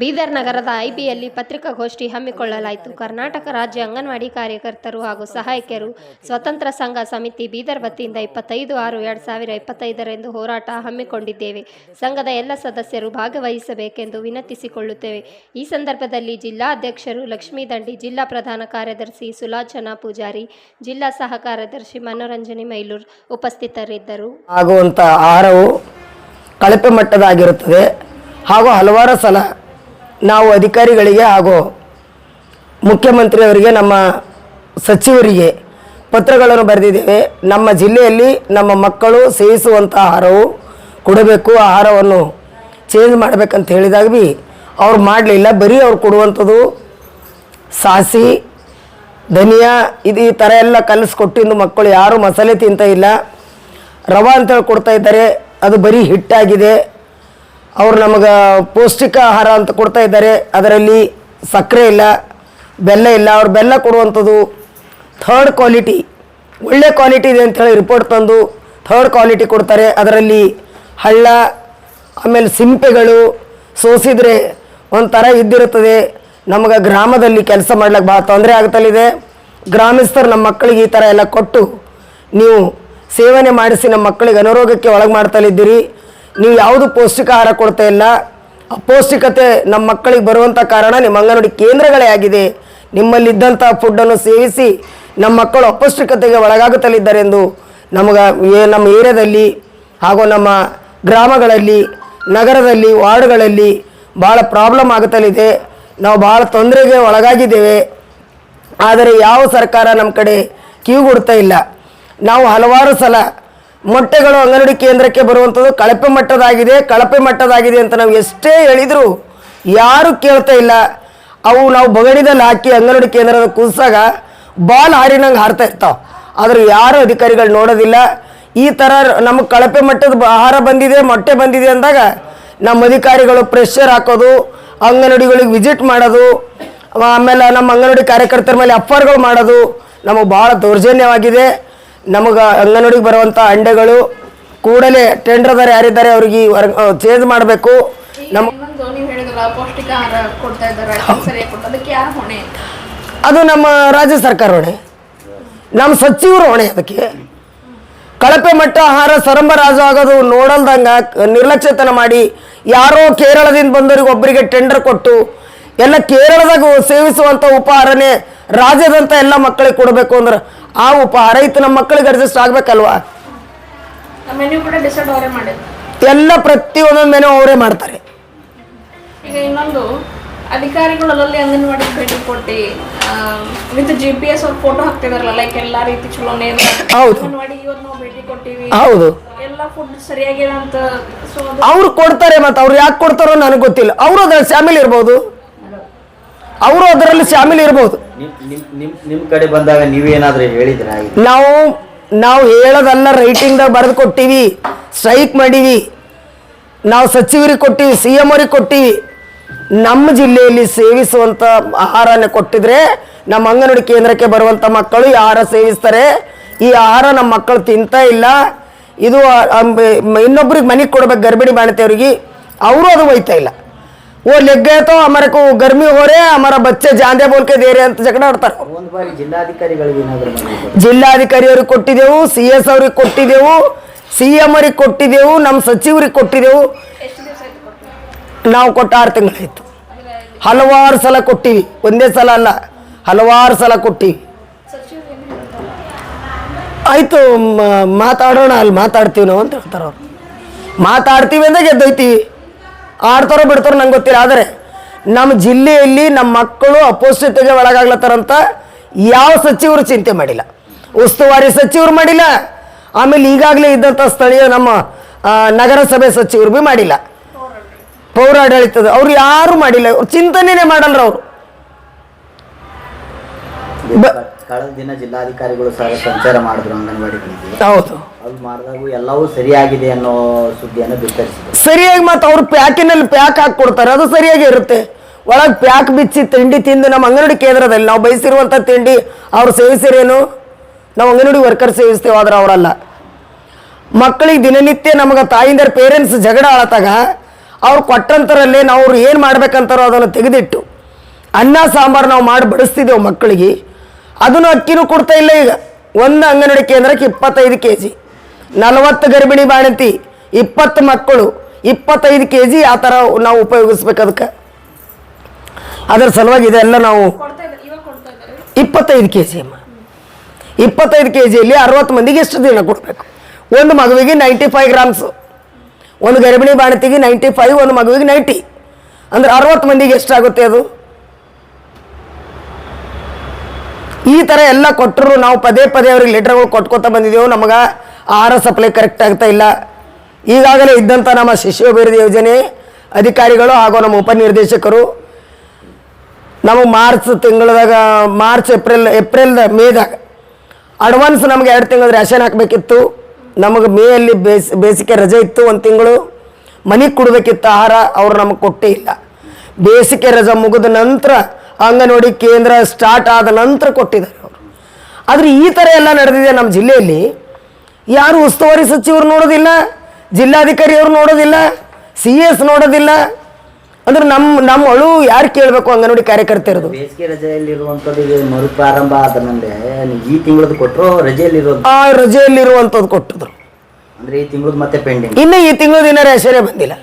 ಬೀದರ್ ನಗರದ ಐಬಿಯಲ್ಲಿ ಪತ್ರಿಕಾಗೋಷ್ಠಿ ಹಮ್ಮಿಕೊಳ್ಳಲಾಯಿತು. ಕರ್ನಾಟಕ ರಾಜ್ಯ ಅಂಗನವಾಡಿ ಕಾರ್ಯಕರ್ತರು ಹಾಗೂ ಸಹಾಯಕಿಯರು ಸ್ವತಂತ್ರ ಸಂಘ ಸಮಿತಿ ಬೀದರ್ ವತಿಯಿಂದ ಇಪ್ಪತ್ತೈದು ಆರು ಎರಡು ಸಾವಿರ ಇಪ್ಪತ್ತೈದರಂದು ಹೋರಾಟ ಹಮ್ಮಿಕೊಂಡಿದ್ದೇವೆ. ಸಂಘದ ಎಲ್ಲ ಸದಸ್ಯರು ಭಾಗವಹಿಸಬೇಕೆಂದು ವಿನಂತಿಸಿಕೊಳ್ಳುತ್ತೇವೆ. ಈ ಸಂದರ್ಭದಲ್ಲಿ ಜಿಲ್ಲಾಧ್ಯಕ್ಷರು ಲಕ್ಷ್ಮೀ ದಂಡಿ, ಜಿಲ್ಲಾ ಪ್ರಧಾನ ಕಾರ್ಯದರ್ಶಿ ಸುಲಾಚನಾ ಪೂಜಾರಿ, ಜಿಲ್ಲಾ ಸಹ ಕಾರ್ಯದರ್ಶಿ ಮನೋರಂಜನಿ ಮೈಲೂರ್ ಉಪಸ್ಥಿತರಿದ್ದರು. ಆಗುವಂಥ ಆಹಾರವು ಕಳಪೆ ಮಟ್ಟದಾಗಿರುತ್ತದೆ. ಹಾಗೂ ಹಲವಾರು ಸಲ ನಾವು ಅಧಿಕಾರಿಗಳಿಗೆ ಹಾಗೂ ಮುಖ್ಯಮಂತ್ರಿಯವರಿಗೆ, ನಮ್ಮ ಸಚಿವರಿಗೆ ಪತ್ರಗಳನ್ನು ಬರೆದಿದ್ದೇವೆ. ನಮ್ಮ ಜಿಲ್ಲೆಯಲ್ಲಿ ನಮ್ಮ ಮಕ್ಕಳು ಸೇವಿಸುವಂಥ ಆಹಾರವು ಕೊಡಬೇಕು, ಆಹಾರವನ್ನು ಚೇಂಜ್ ಮಾಡಬೇಕಂತ ಹೇಳಿದಾಗ ಭೀ ಅವ್ರು ಮಾಡಲಿಲ್ಲ. ಬರೀ ಅವ್ರು ಕೊಡುವಂಥದ್ದು ಸಾಸಿ ಧನಿಯಾ, ಇದು ಈ ಥರ ಎಲ್ಲ ಕಲಿಸ್ಕೊಟ್ಟಿದ್ದು ಮಕ್ಕಳು ಯಾರೂ ಮಸಾಲೆ ತಿಂತ ಇಲ್ಲ. ರವಾ ಅಂತೇಳಿ ಕೊಡ್ತಾ ಇದ್ದಾರೆ. ಅದು ಬರೀ ಹಿಟ್ಟಾಗಿದೆ. ಅವ್ರು ನಮಗೆ ಪೌಷ್ಟಿಕ ಆಹಾರ ಅಂತ ಕೊಡ್ತಾ ಇದ್ದಾರೆ. ಅದರಲ್ಲಿ ಸಕ್ಕರೆ ಇಲ್ಲ, ಬೆಲ್ಲ ಇಲ್ಲ. ಅವ್ರು ಬೆಲ್ಲ ಕೊಡುವಂಥದ್ದು ಥರ್ಡ್ ಕ್ವಾಲಿಟಿ ಒಳ್ಳೆ ಕ್ವಾಲಿಟಿ ಇದೆ ಅಂಥೇಳಿ ರಿಪೋರ್ಟ್ ತಂದು ಥರ್ಡ್ ಕ್ವಾಲಿಟಿ ಕೊಡ್ತಾರೆ. ಅದರಲ್ಲಿ ಹಳ್ಳ, ಆಮೇಲೆ ಸಿಂಪೆಗಳು, ಸೋಸಿದರೆ ಒಂಥರ ಇದ್ದಿರುತ್ತದೆ. ನಮಗೆ ಗ್ರಾಮದಲ್ಲಿ ಕೆಲಸ ಮಾಡ್ಲಿಕ್ಕೆ ಭಾಳ ತೊಂದರೆ ಆಗ್ತಲಿದೆ ಗ್ರಾಮಸ್ಥರು ನಮ್ಮ ಮಕ್ಕಳಿಗೆ ಈ ಥರ ಎಲ್ಲ ಕೊಟ್ಟು ನೀವು ಸೇವನೆ ಮಾಡಿಸಿ ನಮ್ಮ ಮಕ್ಕಳಿಗೆ ಅನಾರೋಗ್ಯಕ್ಕೆ ಒಳಗೆ ಮಾಡ್ತಲಿದ್ದೀರಿ ನೀವು ಯಾವುದು ಪೌಷ್ಟಿಕ ಆಹಾರ ಕೊಡ್ತಾ ಇಲ್ಲ ಅಪೌಷ್ಟಿಕತೆ ನಮ್ಮ ಮಕ್ಕಳಿಗೆ ಬರುವಂಥ ಕಾರಣ ನಿಮ್ಮ ಅಂಗನವಾಡಿ ಕೇಂದ್ರಗಳೇ ಆಗಿದೆ. ನಿಮ್ಮಲ್ಲಿದ್ದಂಥ ಫುಡ್ಡನ್ನು ಸೇವಿಸಿ ನಮ್ಮ ಮಕ್ಕಳು ಅಪೌಷ್ಟಿಕತೆಗೆ ಒಳಗಾಗುತ್ತಲಿದ್ದಾರೆ ಎಂದು ನಮಗೆ ನಮ್ಮ ಏರಿಯಾದಲ್ಲಿ ಹಾಗೂ ನಮ್ಮ ಗ್ರಾಮಗಳಲ್ಲಿ, ನಗರದಲ್ಲಿ, ವಾರ್ಡ್ಗಳಲ್ಲಿ ಭಾಳ ಪ್ರಾಬ್ಲಮ್ ಆಗುತ್ತಲಿದೆ. ನಾವು ಭಾಳ ತೊಂದರೆಗೆ ಒಳಗಾಗಿದ್ದೇವೆ. ಆದರೆ ಯಾವ ಸರ್ಕಾರ ನಮ್ಮ ಕಡೆ ಕಿವಿಗೊಡ್ತಾ ಇಲ್ಲ. ನಾವು ಹಲವಾರು ಸಲ ಮೊಟ್ಟೆಗಳು ಅಂಗನವಾಡಿ ಕೇಂದ್ರಕ್ಕೆ ಬರುವಂಥದ್ದು ಕಳಪೆ ಮಟ್ಟದಾಗಿದೆ ಕಳಪೆ ಮಟ್ಟದಾಗಿದೆ ಅಂತ ನಾವು ಎಷ್ಟೇ ಹೇಳಿದರೂ ಯಾರೂ ಕೇಳ್ತಾ ಇಲ್ಲ. ಅವು ನಾವು ಬಗಣಿದಲ್ಲಿ ಹಾಕಿ ಅಂಗನವಾಡಿ ಕೇಂದ್ರದ ಕುದಿಸಾಗ ಬಾಲ್ ಹಾರಿನಂಗೆ ಹಾರ್ತಾ ಇರ್ತಾವೆ. ಆದ್ರೆ ಯಾರು ಅಧಿಕಾರಿಗಳು ನೋಡೋದಿಲ್ಲ. ಈ ಥರ ನಮಗೆ ಕಳಪೆ ಮಟ್ಟದ ಆಹಾರ ಬಂದಿದೆ, ಮೊಟ್ಟೆ ಬಂದಿದೆ ಅಂದಾಗ ನಮ್ಮ ಅಧಿಕಾರಿಗಳು ಪ್ರೆಷರ್ ಹಾಕೋದು, ಅಂಗನವಾಡಿಗಳಿಗೆ ವಿಸಿಟ್ ಮಾಡೋದು, ಆಮೇಲೆ ನಮ್ಮ ಅಂಗನವಾಡಿ ಕಾರ್ಯಕರ್ತರ ಮೇಲೆ ಅಫರ್ಗಳು ಮಾಡೋದು ನಮಗೆ ಭಾಳ ದೌರ್ಜನ್ಯವಾಗಿದೆ. ನಮಗೆ ಅಂಗನವಾಡಿಗೆ ಬರುವಂಥ ಅಂಡೆಗಳು ಕೂಡಲೇ ಟೆಂಡರ್ದಾರ ಯಾರಿದ್ದಾರೆ ಅವ್ರಿಗೆ ಚೇಂಜ್ ಮಾಡಬೇಕು. ನಮ್ಮ ಅದು ನಮ್ಮ ರಾಜ್ಯ ಸರ್ಕಾರ ಹೊಣೆ. ನಮ್ಮ ಸಚಿವರು ಹೊಣೆ ಅದಕ್ಕೆ. ಕಳಪೆ ಮಟ್ಟ ಆಹಾರ ಸರಂಬರಾಜು ಆಗೋದು ನೋಡಲ್ದಂಗ ನಿರ್ಲಕ್ಷ್ಯತನ ಮಾಡಿ ಯಾರೋ ಕೇರಳದಿಂದ ಬಂದವರಿಗೆ ಒಬ್ಬರಿಗೆ ಟೆಂಡರ್ ಕೊಟ್ಟು ಎಲ್ಲ ಕೇರಳದಾಗ ಸೇವಿಸುವಂಥ ಉಪಹಾರನೇ ರಾಜ್ಯದಂತ ಎಲ್ಲ ಮಕ್ಕಳಿಗೆ ಕೊಡಬೇಕು ಅಂದ್ರೆ ಆ ಉಪಹಾರ ಇತ್ತು ನಮ್ಮ ಮಕ್ಕಳಿಗೆ ಅಡ್ಜಸ್ಟ್ ಆಗ್ಬೇಕಲ್ವಾ? ಎಲ್ಲ ಪ್ರತಿಯೊಂದೊಂದು ಮೆನು ಅವರೇ ಮಾಡ್ತಾರೆ. ಈಗ ಇನ್ನೊಂದು ಅಧಿಕಾರಿಗಳು ಅಲ್ಲಲ್ಲಿ ಅಂಗನವಾಡಿ ಭೇಟಿ ಕೊಟ್ಟು ವಿತ್ ಜಿ ಪಿ ಎಸ್ ಅವ್ರ ಫೋಟೋ ಹಾಕ್ತಿದಾರಲ್ಲ ಲೈಕ್ ಎಲ್ಲಾ ರೀತಿ ಚಲೋನೇ ಹೌದು. ಅಂಗನವಾಡಿ ಇವತ್ತು ನಾವು ಭೇಟಿ ಕೊಟ್ಟಿವಿ. ಹೌದು. ಎಲ್ಲ ಫುಡ್ ಸರಿಯಾಗಿದೆ ಅಂತ ಸೊ ಅವ್ರು ಕೊಡ್ತಾರೆ ಮತ್ತೆ ಅವ್ರು ಯಾಕೆ ಕೊಡ್ತಾರೋ ನನಗೆ ಗೊತ್ತಿಲ್ಲ. ಅವರು ಅದ್ರಲ್ಲಿ ಶಾಮಿಲ್ ಇರ್ಬೋದು. ಅವರು ಅದರಲ್ಲಿ ಶಾಮಿಲ್ ಇರ್ಬೋದು. ನಿಮ್ ನಿಮ್ ನಿಮ್ ನಿಮ್ ಕಡೆ ಬಂದಾಗ ಹೇಳಿದ್ರ ನಾವು ನಾವು ಹೇಳೋದಲ್ಲ ರೈಟಿಂಗ್ದಾಗ ಬರೆದು ಕೊಟ್ಟಿವಿ ಸ್ಟ್ರೈಕ್ ಮಾಡೀವಿ. ನಾವು ಸಚಿವರಿಗೆ ಕೊಟ್ಟಿವಿ ಸಿ ಎಂ ಅವ್ರಿಗೆ ಕೊಟ್ಟಿವಿ. ನಮ್ಮ ಜಿಲ್ಲೆಯಲ್ಲಿ ಸೇವಿಸುವಂಥ ಆಹಾರನ ಕೊಟ್ಟಿದ್ರೆ ನಮ್ಮ ಅಂಗನವಾಡಿ ಕೇಂದ್ರಕ್ಕೆ ಬರುವಂಥ ಮಕ್ಕಳು ಈ ಆಹಾರ ಸೇವಿಸ್ತಾರೆ. ಈ ಆಹಾರ ನಮ್ಮ ಮಕ್ಕಳು ತಿಂತಾ ಇಲ್ಲ. ಇದು ಇನ್ನೊಬ್ರಿಗೆ ಮನೆಗೆ ಕೊಡ್ಬೇಕು ಗರ್ಭಿಣಿ ಬಾಣತೆಯವ್ರಿಗೆ, ಅವರು ಅದು ಒಯ್ತಾ ಇಲ್ಲ. ಓ ಲೆಗ್ಗೆ तो हमारे को गर्मी हो रहे हैं हमारा बच्चे जांदे बोल के दे रहे हैं ಅಂತ ಜಗಳ ಆಡ್ತಾರೆ ಅವ್ರು. ಒಂದ್ ಬಾರಿ ಜಿಲ್ಲಾಧಿಕಾರಿಗಳಿಗೆ ಏನಾದ್ರೂ ಮನವಿ ಜಿಲ್ಲಾಧಿಕಾರಿ ಅವ್ರಿಗೆ ಕೊಟ್ಟಿದ್ದೆವು ಸಿ ಎಸ್ ಅವ್ರಿಗೆ ಕೊಟ್ಟಿದ್ದೆವು ಸಿ ಎಂ ಅವ್ರಿಗೆ ಕೊಟ್ಟಿದ್ದೆವು ನಮ್ಮ ಸಚಿವರಿಗೆ ಕೊಟ್ಟಿದ್ದೆವು ಎಷ್ಟು ದಿವಸ ಆಯ್ತು ಕೊಟ್ಟು ನಾವು ಕೊಟ್ಟು ಆರು ತಿಂಗಳಾಯ್ತು ಹಲವಾರು ಸಲ ಕೊಟ್ಟಿವಿ ಒಂದೇ ಸಲ ಅಲ್ಲ ಹಲವಾರು ಸಲ ಕೊಟ್ಟಿವಿ ಸಚಿವರು ಏನು ಹೇಳ್ತಾರೆ ಆಯಿತು ಮಾತಾಡೋಣ ಅಲ್ಲಿ ಮಾತಾಡ್ತೀವಿ ನಾವು ಅಂತ ಹೇಳ್ತಾರೆ ಅವ್ರು ಮಾತಾಡ್ತೀವಿ ಅಂದ್ರೆ ಗೆದ್ದೋಯ್ತೀವಿ ಆಡ್ತಾರೋ ಬಿಡ್ತಾರೋ ನಂಗೆ ಗೊತ್ತಿಲ್ಲ. ಆದರೆ ನಮ್ಮ ಜಿಲ್ಲೆಯಲ್ಲಿ ನಮ್ಮ ಮಕ್ಕಳು ಅಪೌಷ್ಟಿಕತೆಗೆ ಒಳಗಾಗ್ಲತ್ತಾರಂತ ಯಾವ ಸಚಿವರು ಚಿಂತೆ ಮಾಡಿಲ್ಲ. ಉಸ್ತುವಾರಿ ಸಚಿವರು ಮಾಡಿಲ್ಲ. ಆಮೇಲೆ ಈಗಾಗಲೇ ಇದ್ದಂಥ ಸ್ಥಳೀಯ ನಮ್ಮ ನಗರಸಭೆ ಸಚಿವರು ಭೀ ಮಾಡಿಲ್ಲ. ಪೌರಾಡಳಿತದ, ಅವ್ರು ಯಾರು ಮಾಡಿಲ್ಲ. ಅವ್ರು ಚಿಂತನೆನೇ ಮಾಡಲ್ರ ಅವರು ಕಳೆದ ದಿನ ಜಿಲ್ಲಾಧಿಕಾರಿಗಳು ಸಹ ಸಂಚಾರ ಮಾಡಿದ್ರು ಹೌದು. ಅಲ್ಲಿ ಮಾಡಿದಾಗ ಎಲ್ಲವೂ ಸರಿಯಾಗಿದೆ ಅನ್ನೋ ಸುದ್ದಿಯನ್ನು ಬಿತ್ತರಿಸಿದ್ರು. ಸರಿಯಾಗಿ ಮತ್ತೆ ಅವ್ರು ಪ್ಯಾಕಿನಲ್ಲಿ ಪ್ಯಾಕ್ ಹಾಕಿ ಕೊಡ್ತಾರೆ. ಅದು ಸರಿಯಾಗಿ ಇರುತ್ತೆ. ಒಳಗೆ ಪ್ಯಾಕ್ ಬಿಚ್ಚಿ ತಿಂಡಿ ತಿಂದು ನಮ್ಮ ಅಂಗನವಾಡಿ ಕೇಂದ್ರದಲ್ಲಿ ನಾವು ಬಯಸಿರುವಂಥ ತಿಂಡಿ ಅವ್ರು ಸೇವಿಸಿರೇನು? ನಾವು ಅಂಗನವಾಡಿ ವರ್ಕರ್ ಸೇವಿಸ್ತೇವೆ ಆದ್ರೆ ಅವರಲ್ಲ. ಮಕ್ಕಳಿಗೆ ದಿನನಿತ್ಯ ನಮಗೆ ತಾಯಿಂದರ ಪೇರೆಂಟ್ಸ್ ಜಗಳ ಆಳತಾಗ ಅವ್ರು ಕೊಟ್ಟಂತರಲ್ಲೇ ನಾವು ಅವ್ರು ಏನು ಮಾಡ್ಬೇಕಂತಾರೋ ಅದನ್ನು ತೆಗೆದಿಟ್ಟು ಅನ್ನ ಸಾಂಬಾರು ನಾವು ಮಾಡಿ ಬಡಿಸ್ತಿದ್ದೇವೆ ಮಕ್ಕಳಿಗೆ. ಅದನ್ನು ಅಕ್ಕಿನೂ ಕೊಡ್ತಾ ಇಲ್ಲ ಈಗ. ಒಂದು ಅಂಗನವಾಡಿ ಕೇಂದ್ರಕ್ಕೆ ಇಪ್ಪತ್ತೈದು ಕೆ ಜಿ ನಲವತ್ತು ಗರ್ಭಿಣಿ ಬಾಣಂತಿ, ಇಪ್ಪತ್ತು ಮಕ್ಕಳು, ಇಪ್ಪತ್ತೈದು ಕೆ ಜಿ ಆ ಥರ ನಾವು ಉಪಯೋಗಿಸ್ಬೇಕು ಅದಕ್ಕೆ. ಅದರ ಸಲುವಾಗಿ ಇದೆಲ್ಲ ನಾವು ಇಪ್ಪತ್ತೈದು ಕೆ ಜಿ ಅಮ್ಮ. ಇಪ್ಪತ್ತೈದು ಕೆ ಜಿಯಲ್ಲಿ ಅರವತ್ತು ಮಂದಿಗೆ ಎಷ್ಟು ದಿನ ಕೊಡಬೇಕು. ಒಂದು ಮಗುವಿಗೆ ನೈಂಟಿ ಫೈವ್ ಗ್ರಾಮ್ಸು. ಒಂದು ಗರ್ಭಿಣಿ ಬಾಣತಿಗೆ ನೈಂಟಿ ಫೈವ್, ಒಂದು ಮಗುವಿಗೆ ನೈಂಟಿ. ಅಂದ್ರೆ ಅರವತ್ತು ಮಂದಿಗೆ ಎಷ್ಟಾಗುತ್ತೆ ಅದು? ಈ ಥರ ಎಲ್ಲ ಕೊಟ್ಟರು ನಾವು ಪದೇ ಪದೇ ಅವ್ರಿಗೆ ಲೆಟರ್ಗಳು ಕೊಟ್ಕೋತಾ ಬಂದಿದ್ದೆವು ನಮಗೆ ಆಹಾರ ಸಪ್ಲೈ ಕರೆಕ್ಟ್ ಆಗ್ತಾ ಇಲ್ಲ. ಈಗಾಗಲೇ ಇದ್ದಂಥ ನಮ್ಮ ಶಿಶು ಅಭಿವೃದ್ಧಿ ಯೋಜನೆ ಅಧಿಕಾರಿಗಳು ಹಾಗೂ ನಮ್ಮ ಉಪನಿರ್ದೇಶಕರು ನಮಗೆ ಮಾರ್ಚ್ ತಿಂಗಳದಾಗ, ಮಾರ್ಚ್ ಏಪ್ರಿಲ್ ಏಪ್ರಿಲ್ದ ಮೇದಾಗ ಅಡ್ವಾನ್ಸ್ ನಮಗೆ ಎರಡು ತಿಂಗಳ ರೇಷನ್ ಹಾಕಬೇಕಿತ್ತು. ನಮಗೆ ಮೇಯಲ್ಲಿ ಬೇಸ್, ಬೇಸಿಗೆ ರಜೆ ಇತ್ತು ಒಂದು ತಿಂಗಳು. ಮನೆಗೆ ಕೊಡಬೇಕಿತ್ತು ಆಹಾರ, ಅವರು ನಮಗೆ ಕೊಟ್ಟೇ ಇಲ್ಲ. ಬೇಸಿಗೆ ರಜೆ ಮುಗಿದ ನಂತರ ಅಂಗನವಾಡಿ ಕೇಂದ್ರ ಸ್ಟಾರ್ಟ್ ಆದ ನಂತರ ಕೊಟ್ಟಿದ್ದಾರೆ ಅವರು. ಆದರೆ ಈ ಥರ ಎಲ್ಲ ನಡೆದಿದೆ ನಮ್ಮ ಜಿಲ್ಲೆಯಲ್ಲಿ. ಯಾರು ಉಸ್ತುವಾರಿ ಸಚಿವರು ನೋಡೋದಿಲ್ಲ ಜಿಲ್ಲಾಧಿಕಾರಿ ಅವರು ನೋಡೋದಿಲ್ಲ ಸಿ ಎಸ್ ನೋಡೋದಿಲ್ಲ. ಅಂದ್ರೆ ನಮ್ಮ ನಮ್ಮ ಅಳು ಯಾರು ಕೇಳಬೇಕು ಅಂಗನವಾಡಿ ಕಾರ್ಯಕರ್ತರದು ಬೇಸಿಗೆ ರಜೆಯಲ್ಲಿರುವಂಥದ್ದು ಈಗ ಮರುಪ್ರಾರಂಭ ಆದ ಮೇಲೆ ಈ ತಿಂಗಳದ್ದು ಕೊಟ್ಟರು ಆ ರಜೆಯಲ್ಲಿರುವಂಥದ್ದು ಕೊಟ್ಟಿದ್ರು. ಅಂದ್ರೆ ಈ ತಿಂಗಳದ್ದು ಮತ್ತೆ ಪೆಂಡಿಂಗ್ ಇನ್ನು ಈ ತಿಂಗಳು ಏನಾರು ರೇಷನೇ ಬಂದಿಲ್ಲ.